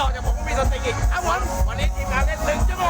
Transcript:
ต่อจากผมก็มีสติอีกครับผมวันนี้ทีมงานเล่นหนึ่งชั่วโมง